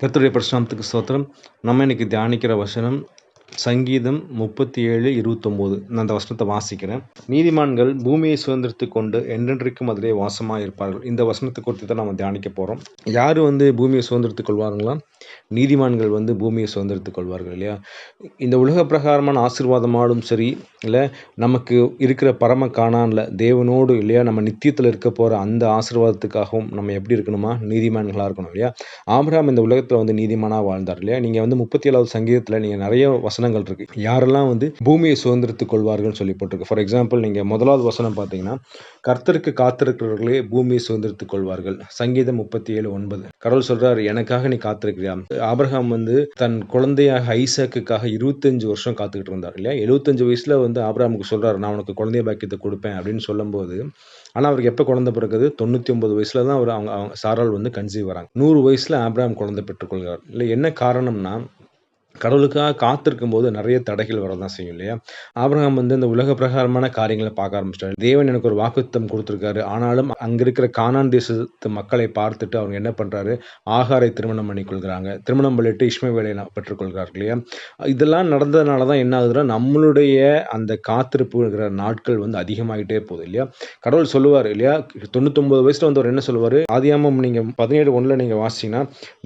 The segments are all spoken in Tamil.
கர்த்தருடைய பிரசாந்தத்துக்கு ஸ்தோத்திரம். நம்ம இன்னைக்கு தியானிக்கிற வசனம் சங்கீதம் முப்பத்தி ஏழு இருபத்தொம்போது. நான் அந்த வசனத்தை வாசிக்கிறேன். நீதிமான்கள் பூமியை சுதந்திரத்து கொண்டு என்றென்றைக்கும் அதிலே வாசமாக இருப்பார்கள் இந்த வசனத்தை குறித்து தான் நம்ம தியானிக்க போகிறோம் யார் வந்து பூமியை சுதந்திரத்துக் கொள்வார்களா நீதிமான்கள் வந்து பூமியை சுதந்திரத்துக் கொள்வார்கள் இல்லையா? இந்த உலக பிரகாரமான ஆசீர்வாதமாலும் சரி இல்லை நமக்கு இருக்கிற பரம காணான்ல தேவனோடு இல்லையா? நம்ம நித்தியத்தில் இருக்க போகிற அந்த ஆசீர்வாதத்துக்காகவும் நம்ம எப்படி இருக்கணுமா? நீதிமான்களாக இருக்கணும் இல்லையா? ஆபிரகாம் இந்த உலகத்தில் வந்து நீதிமானாக வாழ்ந்தார் இல்லையா? நீங்கள் வந்து முப்பத்தி ஏழாவது சங்கீதத்தில் நீங்கள் நிறைய வசனங்கள் இருக்கு யாரெல்லாம் வந்து பூமியை சுதந்திரத்துக் கொள்வார்கள் சொல்லி போட்டிருக்கு. ஃபார் எக்ஸாம்பிள் நீங்கள் முதலாவது வசனம் பார்த்தீங்கன்னா கர்த்தருக்கு காத்திருக்கிறவர்களே பூமியை சுதந்திரத்துக் கொள்வார்கள். சங்கீதம் முப்பத்தி ஏழு ஒன்பது. கடவுள் சொல்றாரு எனக்காக நீ காத்திருக்கிறியா? ஆபிரகாம் வந்து தன் குழந்தையாக ஐசாக்குக்காக இருபத்தஞ்சு வருஷம் காத்துக்கிட்டு இருந்தார் இல்லையா? எழுபத்தஞ்சு வயசுல வந்து ஆபிரகாமுக்கு சொல்றாரு நான் உனக்கு குழந்தைய பாக்கியத்தை கொடுப்பேன் அப்படின்னு சொல்லும்போது ஆனால் அவருக்கு எப்போ குழந்தை பிறகுது தொண்ணூற்றி ஒன்பது வயசில் தான் அவர் அவங்க அவங்க சாரால் வந்து கன்சீவ் வராங்க நூறு வயசில் ஆப்ராம் குழந்தை பெற்றுக்கொள்கிறார். இல்லை என்ன காரணம்னா கடவுளுக்காக காத்திருக்கும் போது நிறைய தடைகள் வரதான் செய்யும் இல்லையா? ஆபிரகாம் வந்து இந்த உலக பிரகாரமான காரியங்களை பார்க்க ஆரம்பிச்சிட்டாரு. தேவன் எனக்கு ஒரு வாக்குத்தம் கொடுத்துருக்காரு. ஆனாலும் அங்கே இருக்கிற கானான் தேசத்து மக்களை பார்த்துட்டு அவங்க என்ன பண்றாரு? ஆகாரை திருமணம் பண்ணி கொள்கிறாங்க. திருமணம் பண்ணிட்டு இஷ்மவேலை பெற்றுக்கொள்கிறார்கள் இல்லையா? இதெல்லாம் நடந்ததுனால தான் என்ன ஆகுதுன்னா நம்மளுடைய அந்த காத்திருப்புங்கிற நாட்கள் வந்து அதிகமாகிட்டே போகுது இல்லையா? கடவுள் சொல்லுவார் இல்லையா? தொண்ணூத்தொன்பது வயசுல வந்தவர் என்ன சொல்லுவார்? ஆதியாமம் நீங்க பதினேழு ஒன்றில் நீங்க வாசிங்கன்னா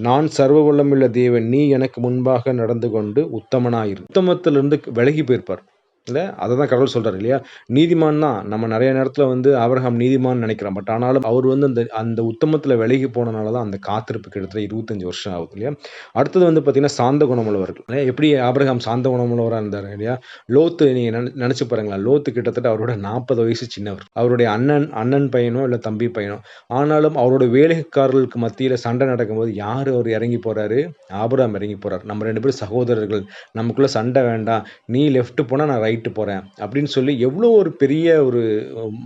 நான் சர்வ வல்லமுள்ள தேவன் நீ எனக்கு முன்பாக நடந்து கொண்டு உத்தமனாயிரு உத்தமத்திலிருந்து விலகி போயிருப்பார். இல்லை? அதை தான் கடவுள் சொல்கிறார் இல்லையா? நீதிமான் தான். நம்ம நிறைய நேரத்தில் வந்து அவரகம் நீதிமான் நினைக்கிறோம் பட் ஆனாலும் அவர் வந்து அந்த அந்த உத்தமத்தில் விலகி போனனால தான் அந்த காத்திருப்பு கிட்டத்தட்ட இருபத்தஞ்சி வருஷம் ஆகுது இல்லையா? அடுத்தது வந்து பார்த்தீங்கன்னா சாந்த குணமுள்ளவர்கள். எப்படி ஆபிரகாம் சாந்த குணமுள்ளவராக இருந்தார் இல்லையா? லோத்து நீங்கள் நினச்சி பாருங்களா லோத்து கிட்டத்தட்ட அவரோட நாற்பது வயசு சின்னவர். அவருடைய அண்ணன் அண்ணன் பையனோ இல்லை தம்பி பையனோ. ஆனாலும் அவரோட வேலைக்காரர்களுக்கு மத்தியில் சண்டை நடக்கும்போது யார் அவர் இறங்கி போகிறாரு ஆபரகம் இறங்கி போகிறார் நம்ம ரெண்டு பேரும் சகோதரர்கள். நமக்குள்ளே சண்டை வேண்டாம். நீ லெஃப்ட் போனால் நான் ரைட் ரைட்டு போகிறேன் அப்படின்னு சொல்லி எவ்வளோ ஒரு பெரிய ஒரு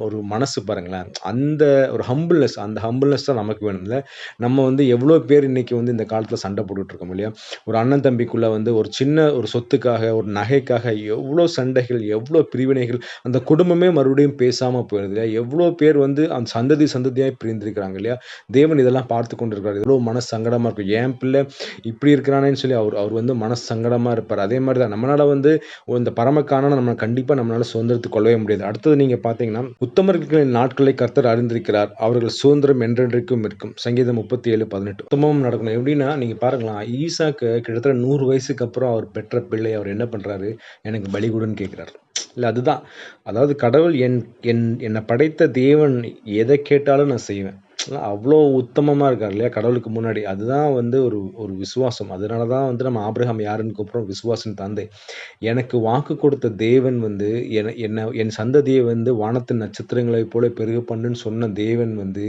ஒரு மனசு பாருங்களேன். அந்த ஒரு ஹம்பிள்னஸ் அந்த ஹம்பிள்னஸ் தான் நமக்கு வேணும். இல்லை நம்ம வந்து எவ்வளோ பேர் இன்னைக்கு வந்து இந்த காலத்தில் சண்டை போட்டுட்ருக்கோம் இல்லையா? ஒரு அண்ணன் தம்பிக்குள்ளே வந்து ஒரு சின்ன ஒரு சொத்துக்காக ஒரு நகைக்காக எவ்வளோ சண்டைகள் எவ்வளோ பிரிவினைகள் அந்த குடும்பமே மறுபடியும் பேசாமல் போயிடுது இல்லையா? எவ்வளோ பேர் வந்து அந்த சந்ததி சந்ததியாக பிரிந்திருக்கிறாங்க இல்லையா? தேவன் இதெல்லாம் பார்த்து கொண்டு இருக்காரு எவ்வளோ மன சங்கடமாக இருக்கும் ஏன் பிள்ளை இப்படி இருக்கிறானேன்னு சொல்லி அவர் அவர் வந்து மன சங்கடமாக இருப்பார். அதே மாதிரி தான் நம்மளால் வந்து இந்த பரமக்கான நம்ம கண்டிப்பாக நம்மளால் சுதந்திரத்தை கொள்ளவே முடியாது. அடுத்தது நீங்கள் பார்த்தீங்கன்னா உத்தமர்களின் நாட்களை கர்த்தர் அறிந்திருக்கிறார். அவர்கள் சுதந்திரம் என்றென்றைக்கும் இருக்கும். சங்கீதம் முப்பத்தி ஏழு பதினெட்டு. உத்தமம் நடக்கணும். எப்படின்னா நீங்கள் பாருங்களா ஈசாக்கு கிட்டத்தட்ட நூறு வயசுக்கு அப்புறம் அவர் பெற்ற பிள்ளை அவர் என்ன பண்ணுறாரு எனக்கு பலி கொடுன்னு கேட்குறாரு இல்லை அதுதான். அதாவது கடவுள் என் என் என்னை படைத்த தேவன் எதை கேட்டாலும் நான் செய்வேன். அவ்வளோ உத்தமமாக இருக்கார் இல்லையா கடவுளுக்கு முன்னாடி. அதுதான் வந்து ஒரு ஒரு விசுவாசம். அதனால தான் வந்து நம்ம ஆபிரகாம் யாருன்னு கூப்பிட்றோம்? விசுவாசன் தந்தை. எனக்கு வாக்கு கொடுத்த தேவன் வந்து என என்ன என் சந்ததியை வந்து வானத்தின் நட்சத்திரங்களை போல பெருக பண்ணுன்னு சொன்ன தேவன் வந்து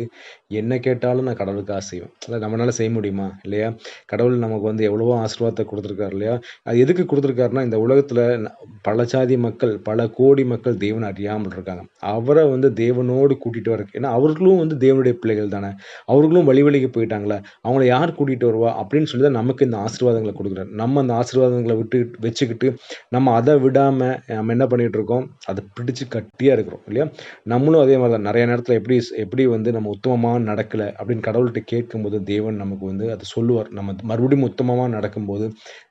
என்ன கேட்டாலும் நான் கடவுளுக்காக செய்வேன். இல்லை நம்மளால செய்ய முடியுமா? இல்லையா? கடவுள் நமக்கு வந்து எவ்வளவோ ஆசீர்வாதத்தை கொடுத்துருக்காரு இல்லையா? அது எதுக்கு கொடுத்துருக்காருன்னா இந்த உலகத்தில் பல ஜாதி மக்கள் பல கோடி மக்கள் தேவன் அறியாமல் இருக்காங்க. அவரை வந்து தேவனோடு கூட்டிகிட்டு வர ஏன்னா அவர்களும் வந்து தேவனுடைய பிள்ளைகள் தானே? அவர்களும் வழி வழிக்கு போயிட்டாங்களே. அவங்கள யார் கூட்டிகிட்டு வருவா? அப்படின்னு சொல்லி தான் நமக்கு இந்த ஆசீர்வாதங்களை கொடுக்குறாரு. நம்ம அந்த ஆசீர்வாதங்களை விட்டு வச்சுக்கிட்டு நம்ம அதை விடாமல் நம்ம என்ன பண்ணிகிட்டு இருக்கோம்? அதை பிடிச்சு கட்டியாக இருக்கிறோம் இல்லையா? நம்மளும் அதே மாதிரி தான் நிறைய நேரத்தில் எப்படி எப்படி வந்து நம்ம உத்தமமாக நடக்கலை அப்படின்னு கடவுள்கிட்ட கேட்கும்போது தேவன் நமக்கு வந்து அதை சொல்லுவார். நம்ம மறுபடியும் உத்தமமாக நடக்கும்போது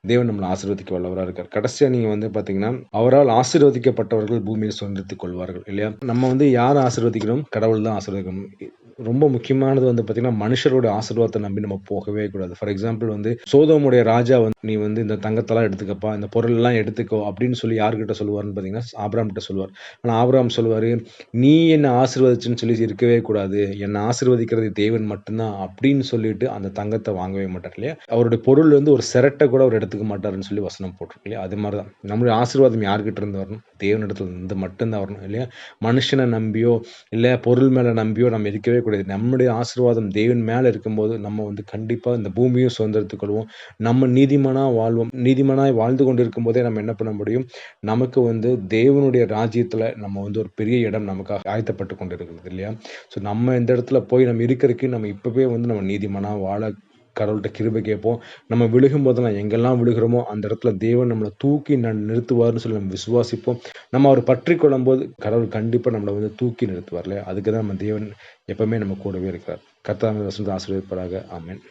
தேவன் நம்மளை ஆசீர்வதிக்க வல்லவராக இருக்கார். கடைசியாக நீங்கள் வந்து பார்த்தீங்கன்னா அவரால் ஆசீர்வதிக்கப்பட்டவர்கள் பூமியில் சுதந்திரத்துக் கொள்வார்கள் இல்லையா? நம்ம வந்து யார் ஆசீர்வதிக்கணும் கடவுள் தான் ஆசீர்வதிக்கணும். ரொம்ப முக்கியமானது வந்து பார்த்தீங்கன்னா மனுஷரோட ஆசீர்வாதத்தை நம்பி நம்ம போகவே கூடாது. ஃபார் எக்ஸாம்பிள் வந்து சோதமுடைய ராஜா வந்து நீ வந்து இந்த தங்கத்தெல்லாம் எடுத்துக்கப்பா இந்த பொருளெல்லாம் எடுத்துக்கோ அப்படின்னு சொல்லி யார்கிட்ட சொல்லுவார்னு பார்த்தீங்கன்னா ஆபிராம் கிட்ட சொல்லுவார். ஆனால் ஆபராம் சொல்லுவார் நீ என்னை ஆசீர்வதிச்சுன்னு சொல்லி இருக்கவே கூடாது. என்னை ஆசீர்வதிக்கிறது தேவன் மட்டும்தான் அப்படின்னு சொல்லிட்டு அந்த தங்கத்தை வாங்கவே மாட்டார் இல்லையா? அவருடைய பொருள் வந்து ஒரு சிரட்டை கூட அவர் எடுத்துக்க மாட்டாருன்னு சொல்லி வசனம் போட்டிருக்கு இல்லையா? அது மாதிரி தான் நம்மளுடைய ஆசீர்வாதம் யார்கிட்ட இருந்து வரணும்? தேவனிடத்துல இருந்து மட்டும்தான் வரணும் இல்லையா? மனுஷனை நம்பியோ இல்லை பொருள் மேலே நம்பியோ நம்ம இருக்கவே கூடாது நம்முடைய ஆசீர்வாதம் தேவன் மேலே இருக்கும்போது நம்ம வந்து கண்டிப்பாக இந்த பூமியும் சுதந்திரத்துக் கொள்வோம். நம்ம நீதிமனாக வாழ்வோம். நீதிமனாய் வாழ்ந்து கொண்டு இருக்கும்போதே நம்ம என்ன பண்ண முடியும்? நமக்கு வந்து தேவனுடைய ராஜ்யத்தில் நம்ம வந்து ஒரு பெரிய இடம் நமக்காக ஆயத்தப்பட்டு கொண்டு இருக்கிறது இல்லையா? ஸோ நம்ம இந்த இடத்துல போய் நம்ம இருக்கிறதுக்கு நம்ம இப்போவே வந்து நம்ம நீதிமனாக வாழ கடவுள்கிட்ட கிருபை கேட்போம். நம்ம விழுகும் போதெல்லாம் எங்கெல்லாம் விழுகிறோமோ அந்த இடத்துல தேவன் நம்மளை தூக்கி நான் நிறுத்துவார்னு சொல்லி நம்ம விசுவாசிப்போம். நம்ம அவர் பற்றி கொள்ளும்போது கடவுள் கண்டிப்பாக நம்மளை வந்து தூக்கி நிறுத்துவார் இல்லையா அதுக்கு தான் நம்ம தேவன் எப்பவுமே நம்ம கூடவே இருக்கிறார். கர்த்தாவை வசந்த ஆசிரியப்படாக ஆமேன்.